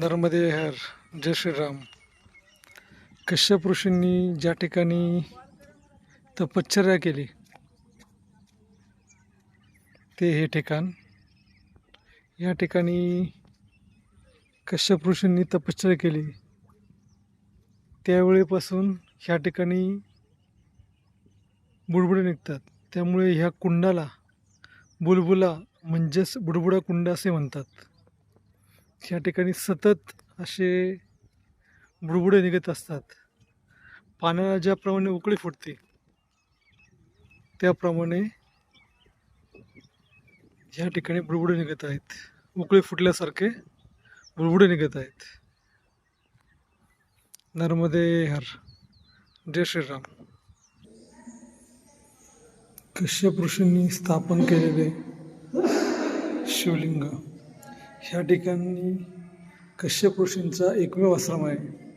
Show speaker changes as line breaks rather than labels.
नर्मदे हर जय श्रीराम. कश्यप ऋषींनी ज्या ठिकाणी तपश्चर्या केली ते हे ठिकाण. या ठिकाणी कश्यप ऋषींनी तपश्चर्या केली. त्यावेळेपासून ह्या ठिकाणी बुडबुडे निघतात. त्यामुळे ह्या कुंडाला बुलबुला म्हणजेच बुडबुडा कुंड असे म्हणतात. या ठिकाणी सतत असे बुडबुडे निघत असतात. पाण्याला ज्याप्रमाणे उकळी फुटते त्याप्रमाणे ह्या ठिकाणी बुडबुडे निघत आहेत. उकळी फुटल्यासारखे बुडबुडे निघत आहेत. नर्मदे हर जय श्रीराम. कश्यप ऋषींनी स्थापन केलेले शिवलिंग. ह्या ठिकाणी कश्यप ऋषींचा एकमेव आश्रम आहे.